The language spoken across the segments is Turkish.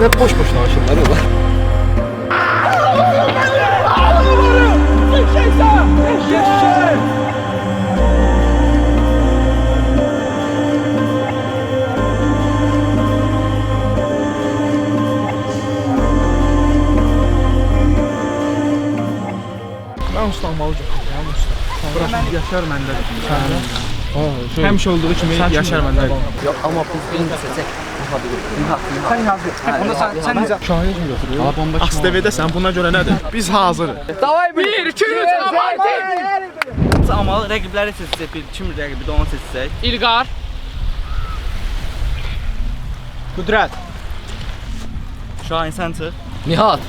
Ne boş boş danışırlar olar. Mən uslanmalı götürürəm, usta. Bırak Yaşar məndə. Həmişə olduğu kimi Yaşar məndə. Yok ama biz seçecek. Sən hazır. Onda sən sən necə? Şahid mi götürür? Ha bomba kim? ASTV-dəsən buna görə nədir? Biz hazırıq. Davay bir. 1 2 3 Amma rəqibləri seçsək, bir kim rəqibi də onu seçsək. İlqar. Qüdrət. Şahin sən çıx. Nihat.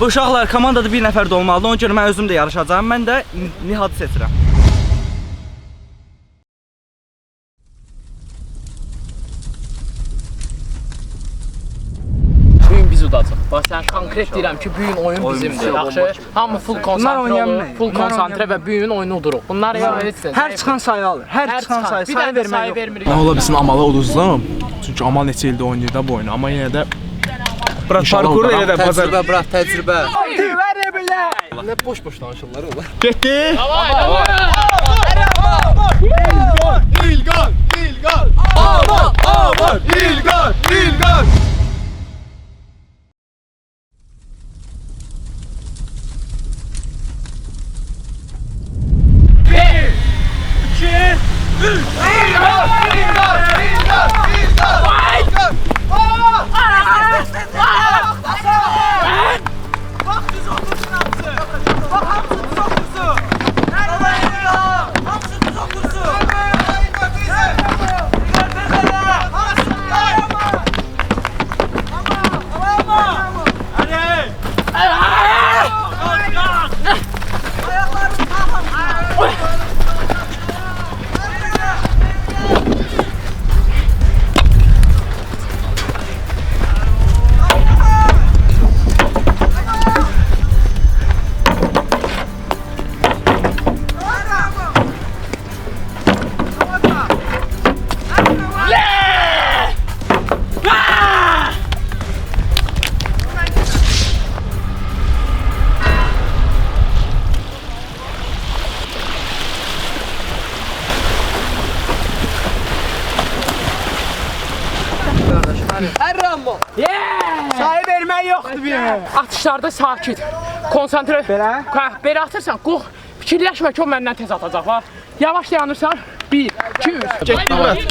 Bu uşaqlar komandada bir nəfər də olmalıdır. Ona görə mən özüm də yarışacağam. Mən də Nihadı seçirəm. Bax sən konkret deyirəm ki, bu gün oyun bizimdir. Yaxşı. Hamı full konsantre oynayan olur, nə? full konsantre və bu gün oyunu uduruq. Bunlar heç Hər çıxan sayı alır. Hər, çıxan sayı. sayı vermək yox. Nə ola bilsin Amalı uduzdum. Çünki Amal neçə ildir oynayır da bu oyunu. Amma yenə də Bırak parkur elə də bazar. Təcrübə bırak təcrübə. Ne boş boş danışırlar olar. getdi. Sayı vermək yoxdur bir. Atışlarda sakit. Konsantre. Belə? Hə, belə atırsan, qox. Fikirləşmə ki, o məndən tez atacaq. Ha. Yavaş dayanırsan. 1 2 3.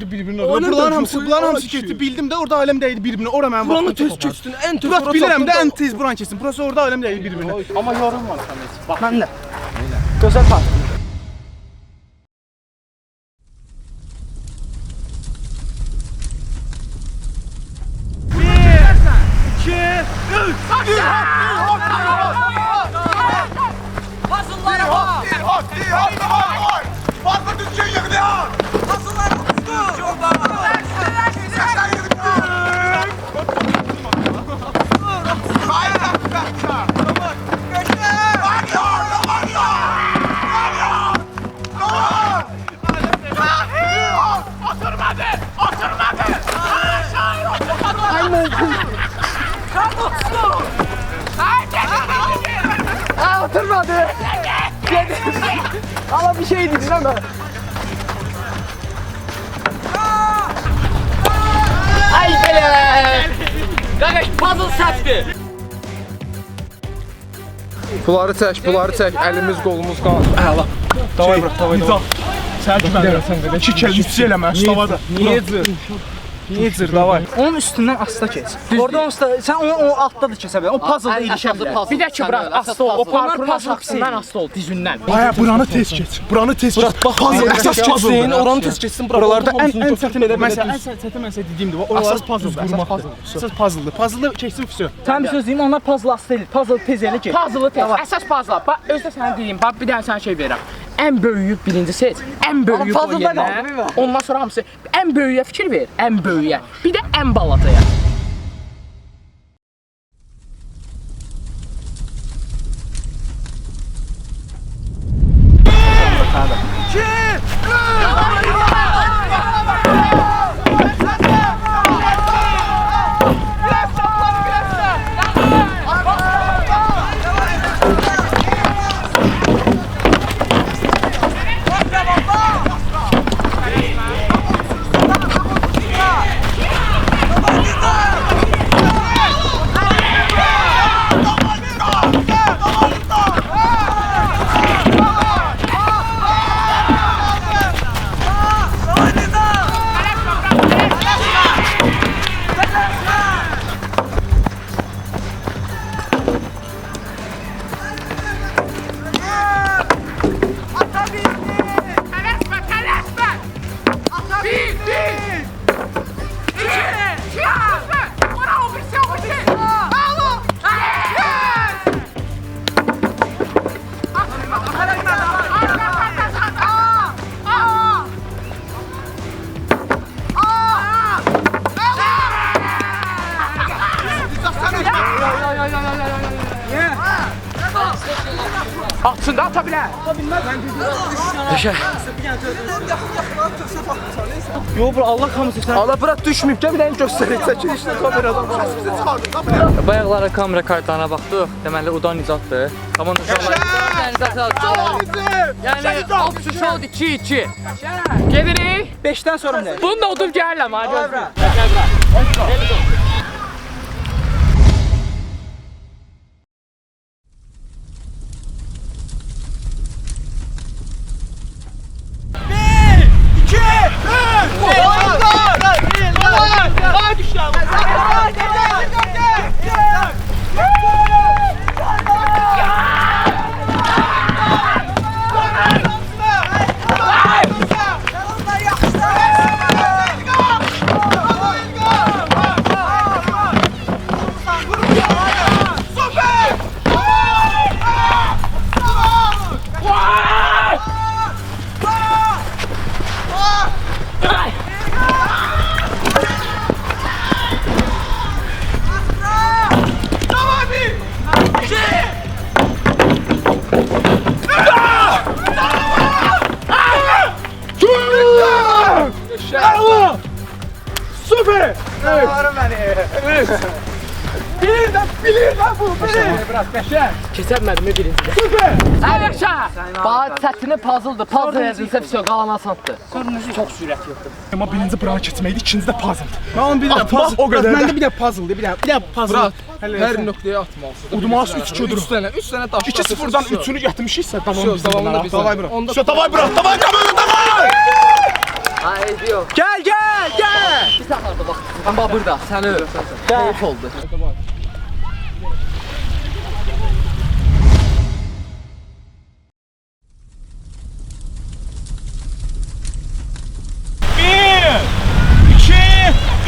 bırak aləm dəydi bir-birinə. Buraların hamısı, bunların hamısı getdi. Bildim də orada aləm dəydi bir-birinə. Ora mənim Buranı tez keçdin. En tez. Burak bilirəm də ən tez buran keçsin. Burası orada aləm dəydi bir-birinə. Amma yorulmamışam heç. Bax, Mən Namussuz! Aa oturmadı. Yedim. Ama bir şey dedin ama. Ay bele. Kardeş puzzle sattı. Bunları çək, bunları çək. Əlimiz, qolumuz qan. Əla. Davay bura, davay, şey, davay. Sən kimi sən belə. Çikəl, yüksəl eləmə, Mustafa da. Niyə? Cır? Davay. Onun üstünden asta keç. Oradan asta, sen o, o altta da kesə bilər. O puzzle ilişə bilər. Bir də ki, bırak, aslı ol. O parkurun puzzle aşağısından aslı ol, dizindən. Baya buranı tez geç. Buranı tez geç. Puzzle esas puzzle. oranı tez keçsin. Buralarda en en çetin elə mesela. en çətin məsələ dediyimdir. Oralar Asas puzzle, asas puzzle. Asas puzzle. Puzzle'ı keçsin füsü. Sən bir söz deyim, onlar puzzle asta deyil. Puzzle tez elə ki. Puzzle tez, əsas puzzle. Bax, özdə sənə deyim, bax bir dənə sənə şey verirəm. Ən böyüyü birinci seç. Ən böyüyü qaldı, yerinə. bir Ondan sonra hamısı ən böyüyə fikir ver, ən böyüyə. Bir də ən balataya. Atsın da ata bilər. Yo bro Allah hamısı sən. Allah bırak düşməyib də bir dənə göstərək. Çəkilişdə kameradan. Bayaqlara kamera kartlarına baxdıq. Deməli udan nicatdır. Tamam uşaqlar. Yəni opsiyon oldu 2-2. Gedirik. 5-dən sonra nə? Bunu da udub gəlirəm ha. gözlə. Süper. Keçəmədim birinci. Ələkşə. Bax çətini puzzle-dır. Puzzle yazılsa vəsə qalan asandır. Ama birinci buranı keçməydi, ikinci də puzzle. Tamam bir də Atmaq puzzle. o qədər Məndə də. bir də puzzle, bir də bir də puzzle. Hər nöqtəyə atmalısın. Udmaz 3 2 3 dənə, 3 dənə daş. 2-0'dan 3'ünü getirmişiksə tamam Söz davamında biz. Davay bırak. Söz davay bırak. Davay kamera davay. Haydi yox. Gəl, gəl, gəl. Bir səfərdə bax. Amma burada səni keyif oldu.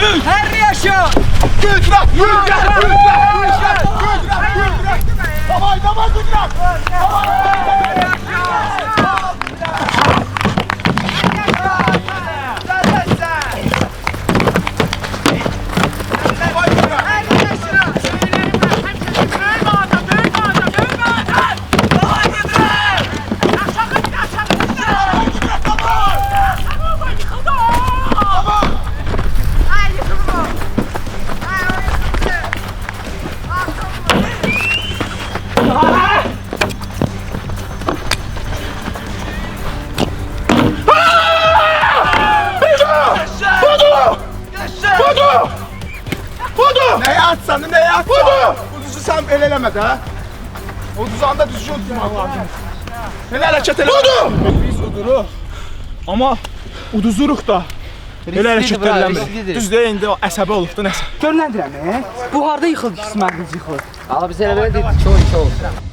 Hər yaşa. Gültrak, gültrak, gültrak, gültrak, gültrak, gültrak. 30'anda düzgün tutmak lazım. Helal et çetele. Budu! Biz uduru. Ama uduzuruk da. Elə hərəkətlərləmir. Düz də indi əsəbi olub da nəsə. Görünəndirəm, e? buharda yıxıldı qismən qız yıxılır. Ala biz elə belə dedik, çox-çox olsun.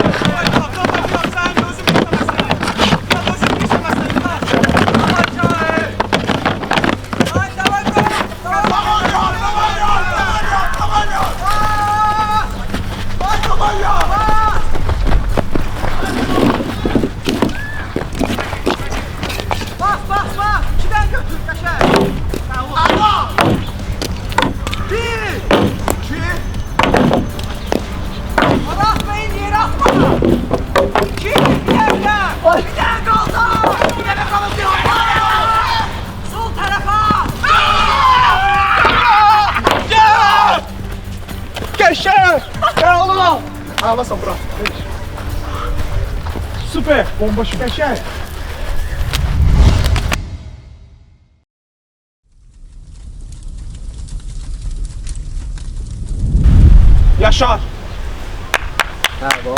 Bomba qəşəng. Yaşar. Bu.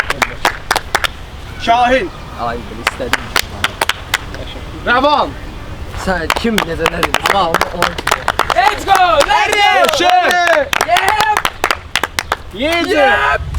Şahin. Ay, bil istədim. Rəvan. Sən kim necə nə dedin? Amma onu Let's go! Let's go! Şey. Yedi.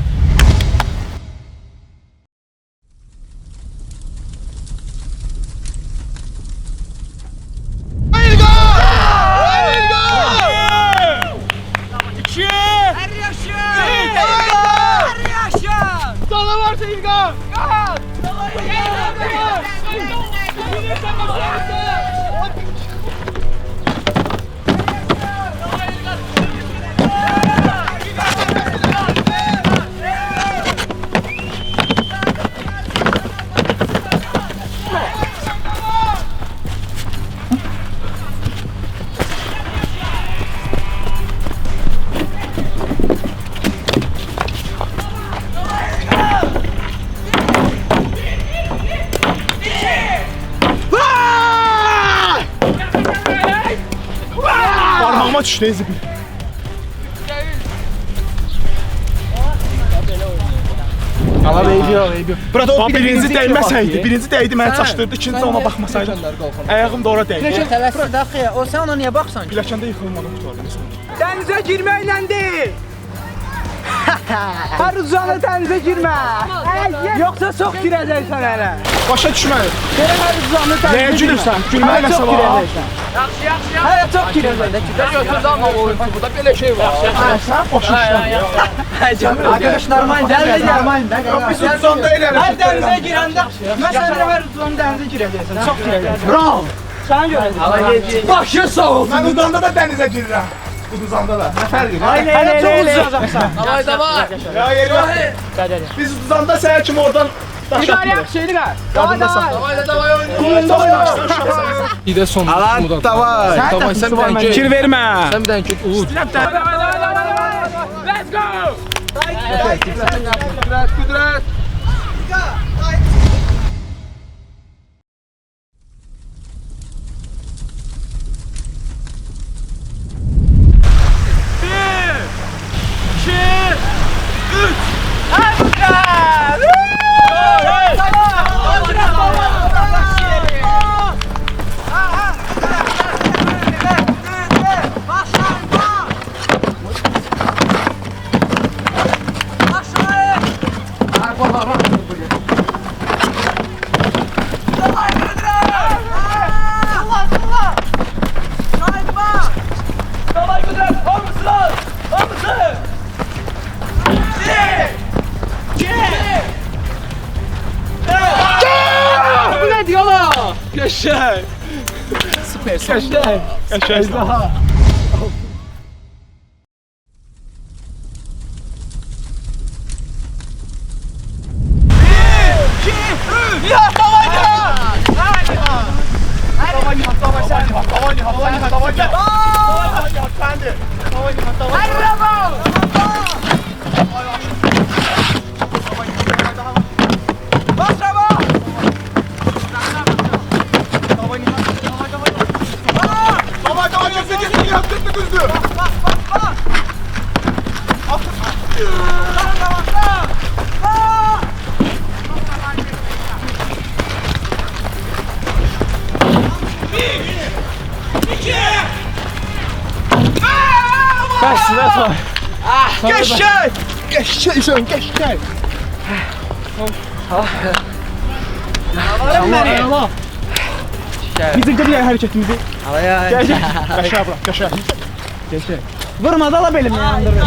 Ezib. Allah eybiyor, eybiyor. Burada o birinci dəyməsəydi, birinci dəydi məni çaşdırdı, ikinci ona baxmasaydım. Ayağım da ora dəydi. Tələssə daxı, o sən ona niyə baxsan? Pilləkəndə yıxılmadım qutardım. Dənizə girməklə deyil. Hər uzanı dənizə girmə. Yoxsa çox girəcəksən hələ. Başa düşmədim. Belə hər uzanı Nəyə girmə. gülürsən? Gülmək Hələ nəsə çox var. girəcəksən. Yaxşı, yaxşı. Hələ çox girəcəksən. götürdü amma o burada belə şey var. Sən başa düşmədin. Arkadaşlar, mən dənizə girməyim də. Biz uzanda hərəkət dənizə eləmədik. girəndə, məsələn, hər uzanı dənizə girəcəksən. Çox girəcəksən. Bravo. Sən görəcəksən. Başı sağ ol. Mən udanda da dənizə girirəm. Uduzanda da. Nə fərqi var? Hələ çox uzayacaqsan. Davay davay. Ya yeri. Biz uduzanda səhər kimi oradan daş atırıq. Şeydir ha. Yadındasan. Davay da davay oyna. Qumunda oynaşdı uşaqsan. Bir də son. Alan, davay. Davay sən bir dənə get. Fikir vermə. Sən bir dənə get. Uğur. Let's go! Qüdrət, qüdrət. Qəşəng. Süper. Sonra. Ah, geç gel. Geç gel sen geç gel. Yavarım beni. Allah. Bizim de bir hareketimizi. Alaya. Gel gel. Aşağı bırak aşağı. Geç gel. Vurma dala belim yandırır.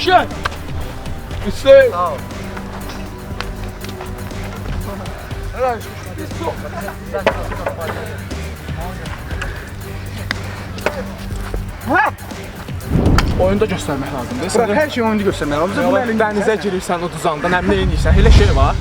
shit! İşte... Sağ ol. Oyunda göstərmək lazımdır. Sən hər şeyi oyunda göstərmək lazımdır. Bu əlindən necə girirsən, uduzandan, həm nə edirsən, elə şey var.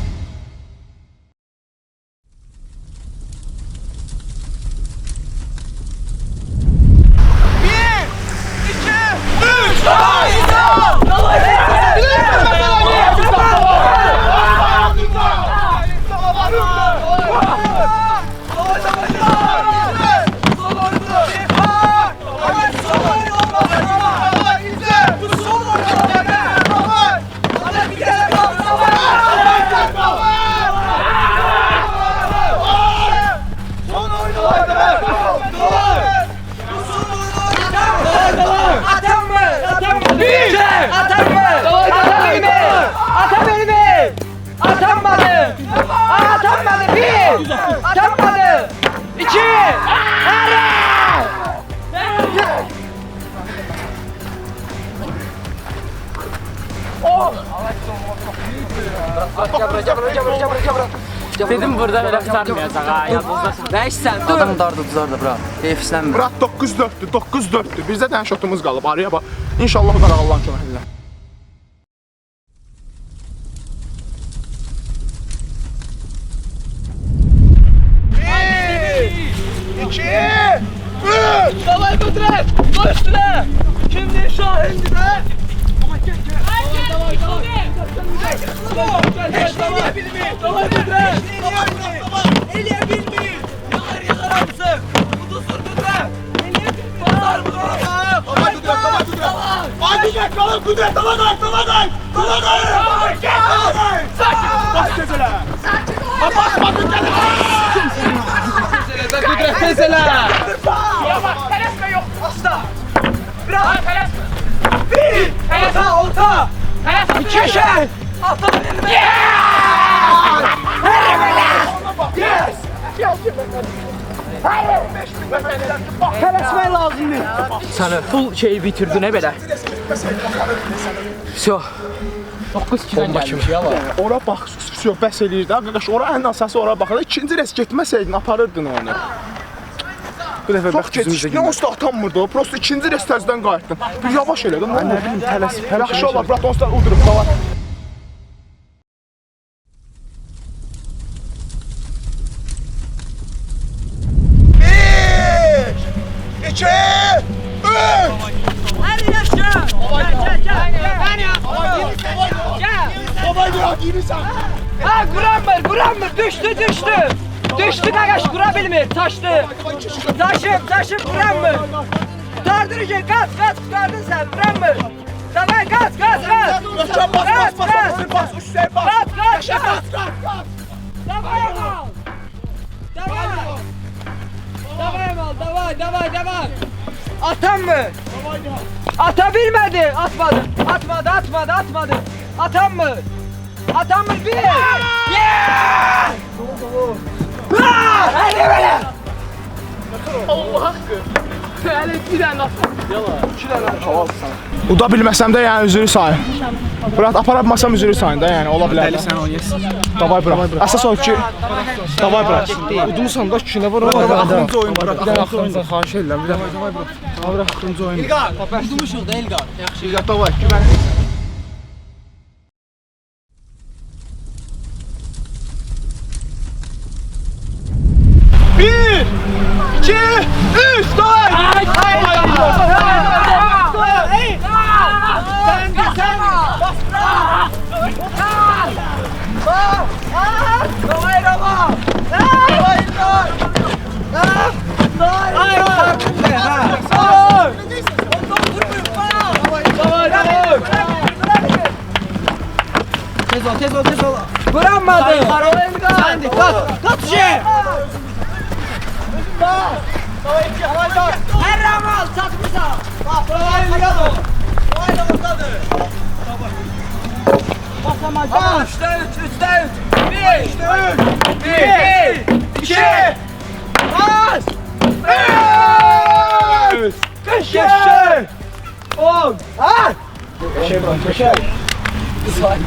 Ha yadınızdasın. 5 sən dur. Adam dardıcılar da bura. Keyfslənmir. Bura 9-4-dür, 9-4-dür. Bizdə dənə şotumuz qalıb. Araya bax. İnşallah qarağallan könəllər. Yaşa! Atalım elime! Yeah! Hayır böyle! Yes! Geldi Hayır! Karesmeye lazımdı. Sana full şeyi bitirdin he belə. So. 9 kilo gəlmiş ya var. Ora bax, söhbət eləyir də. Qardaş, ora ən əsası ora baxır. İkinci res getməsəydin aparırdın onu. Bu dəfə Çox gecikdin, onsuz da atanmırdı o. Prosta ikinci res təzədən qayıtdın. Bir yavaş elə də. Nə bilim, tələsib. Yaxşı olar, brat, onsuz da udurub da var. Bir, iki, üç. Hadi yaşa. Gel gel gel. Gel. Baba ya, girsən. Ha Grammer, Grammer düştü düştü. Düştü kagaş kurabil mi? Taştı. Taşıp taşıp kuran mı? Kurtardın için gaz gaz kurtardın sen kuran mı? Davay gaz gaz gaz. Ökçen bas bas bas bas bas Hüseyin bas. Gaz gaz gaz. Davay al. Davay. Davay al davay davay davay. Atan mı? Atabilmedi. Atmadı. Atmadı atmadı atmadı. Atan mı? Atan mı? Bir. Yeah! yeah! Ah! Hadi böyle! Uda bilməsəm də yəni üzrü sayın. Brat apara bilməsəm üzrü sayın da yəni ola bilər. Dəli sən o yes. Davay brat. Əsas o ki Davay brat. Udumusan da kişinə var. Var. Axırıncı oyun bura. Bir də axırıncı xahiş edirəm. Bir də davay bura. Davay axırıncı oyun. Udumuşuq da Elgar. İlqat davay. Güvən. Özümüzce! Her ramal satmışa! Bak buralar yürüyor. Burayla ortadır. Basamacağım. 3'te 3, 3'te 3. 1, 3, 1, 2, bas! 3, köşe! 10, ha! Köşe bak, köşe. Bir saniye.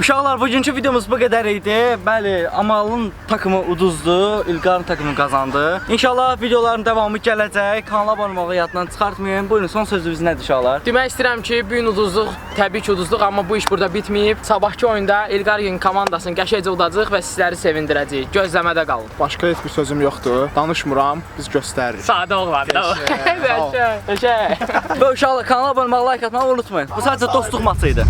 Uşaqlar, bugünkü videomuz bu qədər idi. Bəli, Amalın takımı uduzdu, İlqarın takımı qazandı. İnşallah videoların davamı gələcək. Kanala abunə olmağı yaddan çıxartmayın. Buyurun, son sözünüz nədir uşaqlar? Demək istəyirəm ki, bu gün uduzduq, təbii ki uduzduq, amma bu iş burada bitməyib. Sabahki oyunda İlqar gün komandasını qəşəngcə udacağıq və sizləri sevindirəcəyik. Gözləmədə qalın. Başqa heç bir sözüm yoxdur. Danışmıram, biz göstəririk. Sadə oğlan. Bəşə. Bəşə. Və uşaqlar, kanala abunə olmağı, like atmağı unutmayın. Bu sadəcə dostluq maçı idi.